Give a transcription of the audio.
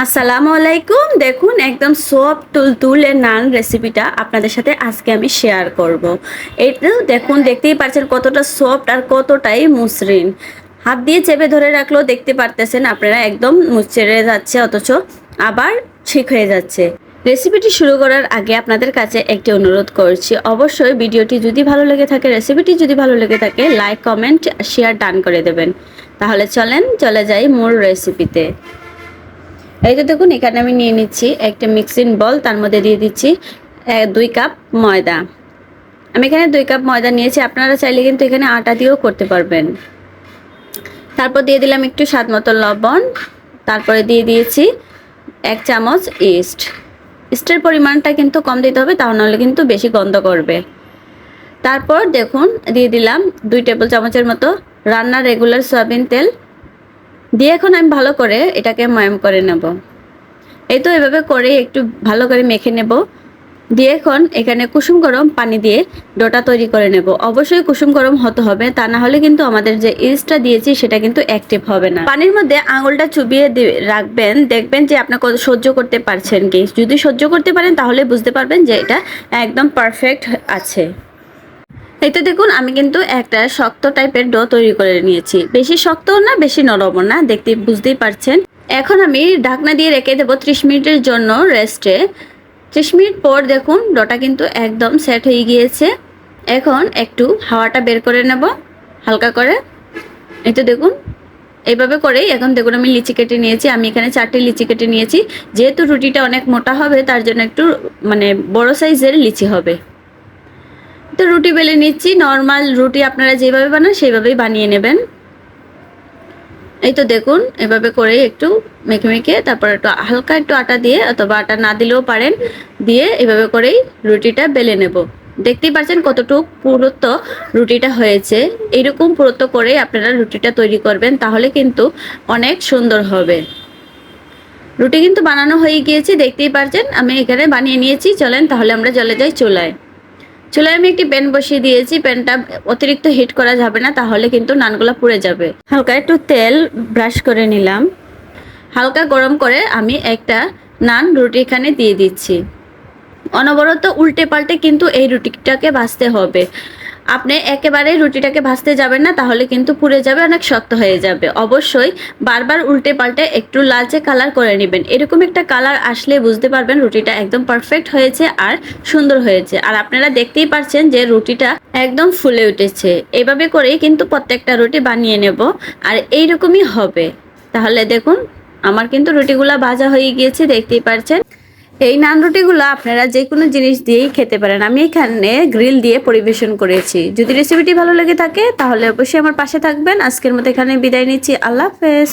আসসালামু আলাইকুম। দেখুন, একদম সফট তুলতুলে নান রেসিপিটা আপনাদের সাথে আজকে আমি শেয়ার করব। এটা দেখুন, দেখতেই পাচ্ছেন কতটা সফট আর কতটাই মসৃণ। হাত দিয়ে চেপে ধরে রাখলেও দেখতে পারতেছেন আপনারা, একদম মুচড়ে যাচ্ছে, অথচ আবার ঠিক হয়ে যাচ্ছে। রেসিপিটি শুরু করার আগে আপনাদের কাছে একটি অনুরোধ করছি, অবশ্যই ভিডিওটি যদি ভালো লেগে থাকে রেসিপিটি যদি ভালো লেগে থাকে লাইক কমেন্ট শেয়ার ডান করে দেবেন। তাহলে চলেন, চলে যাই মূল রেসিপিতে এই তো দেখুন, এখানে আমি নিয়ে নিচ্ছি একটা মিক্সিং বল তার মধ্যে দিয়ে দিচ্ছি দুই কাপ ময়দা। আমি এখানে দুই কাপ ময়দা নিয়েছি, আপনারা চাইলে কিন্তু এখানে আটা দিয়েও করতে পারবেন। তারপর দিয়ে দিলাম একটু স্বাদ মতো লবণ, তারপরে দিয়ে দিয়েছি এক চামচ ইস্ট ইস্টের পরিমাণটা কিন্তু কম দিতে হবে তা নাহলে কিন্তু বেশি গন্ধ করবে। তারপর দেখুন, দিয়ে দিলাম দুই টেবিল চামচের মতো রান্নার রেগুলার সয়াবিন তেল দিয়ে এখন আমি ভালো করে এটাকে ময়াম করে নেব। এই তো এভাবে করে একটু ভালো করে মেখে নেব। দিয়ে এখন এখানে কুসুম গরম পানি দিয়ে ডোটা তৈরি করে নেব। অবশ্যই কুসুম গরম হতে হবে, তা না হলে কিন্তু আমাদের যে ইস্টটা দিয়েছি সেটা কিন্তু অ্যাক্টিভ হবে না। পানির মধ্যে আঙুলটা চুবিয়ে রাখবেন, দেখবেন যে আপনার কত সহ্য করতে পারছেন কি। যদি সহ্য করতে পারেন তাহলে বুঝতে পারবেন যে এটা একদম পারফেক্ট আছে। এই তো দেখুন, আমি কিন্তু একটা শক্ত টাইপের ডো তৈরি করে নিয়েছি। বেশি শক্তও না, বেশি নরমও না, দেখতে বুঝতেই পারছেন। এখন আমি ঢাকনা দিয়ে রেখে দেবো ত্রিশ মিনিটের জন্য রেস্টে ত্রিশ মিনিট পর দেখুন ডোটা কিন্তু একদম সেট হয়ে গিয়েছে। এখন একটু হাওয়াটা বের করে নেব, হালকা করে। এই তো দেখুন, এইভাবে করেই এখন দেখুন আমি লিচি কেটে নিয়েছি। আমি এখানে চারটে লিচি কেটে নিয়েছি। যেহেতু রুটিটা অনেক মোটা হবে, তার জন্য একটু মানে বড় সাইজের লিচি হবে। তো রুটি বেলে নিচ্ছি। নর্মাল রুটি আপনারা যেভাবে বানান, সেইভাবেই বানিয়ে নেবেন। এই তো দেখুন, এভাবে করে একটু মেখে মেখে, তারপর একটু হালকা একটু আটা দিয়ে, অথবা আটা না দিলেও পারেন, দিয়ে এভাবে করেই রুটিটা বেলে নেব। দেখতেই পাচ্ছেন কতটুকু পুরুত্ব রুটিটা হয়েছে। এইরকম পুরুত্ব করে আপনারা রুটিটা তৈরি করবেন, তাহলে কিন্তু অনেক সুন্দর হবে। রুটি কিন্তু বানানো হয়ে গিয়েছে, দেখতেই পারছেন আমি এখানে বানিয়ে নিয়েছি, চলেন তাহলে আমরা জলে যাই চুলায়। চুলায় আমি একটি প্যান বসিয়ে দিয়েছি, প্যানটা অতিরিক্ত হিট করা যাবে না, তাহলে কিন্তু নানগুলা পুড়ে যাবে। হালকা একটু তেল ব্রাশ করে নিলাম। হালকা গরম করে আমি একটা নান রুটি এখানে দিয়ে দিচ্ছি। অনবরত উল্টে পাল্টে কিন্তু এই রুটিটাকে ভাজতে হবে। আপনি একেবারে রুটিটাকে ভাজতে যাবেন না, তাহলে কিন্তু পুড়ে যাবে, অনেক শক্ত হয়ে যাবে। অবশ্যই বারবার উল্টে পাল্টে একটু লালচে কালার করে নেবেন। এরকম একটা কালার আসলে বুঝতে পারবেন রুটিটা একদম পারফেক্ট হয়েছে আর সুন্দর হয়েছে। আর আপনারা দেখতেই পাচ্ছেন যে রুটিটা একদম ফুলে উঠেছে। এভাবে করেই কিন্তু প্রত্যেকটা রুটি বানিয়ে নেব, আর এইরকমই হবে। তাহলে দেখুন, আমার কিন্তু রুটিগুলা ভাজা হয়ে গিয়েছে, দেখতেই পাচ্ছেন এই নান রুটিগুলো আপনারা যে কোনো জিনিস দিয়েই খেতে পারেন। আমি এখানে গ্রিল দিয়ে পরিবেশন করেছি। যদি রেসিপিটি ভালো লেগে থাকে, তাহলে অবশ্যই আমার পাশে থাকবেন। আজকের মতো এখানে বিদায় নিচ্ছি। আল্লাহ হাফেজ।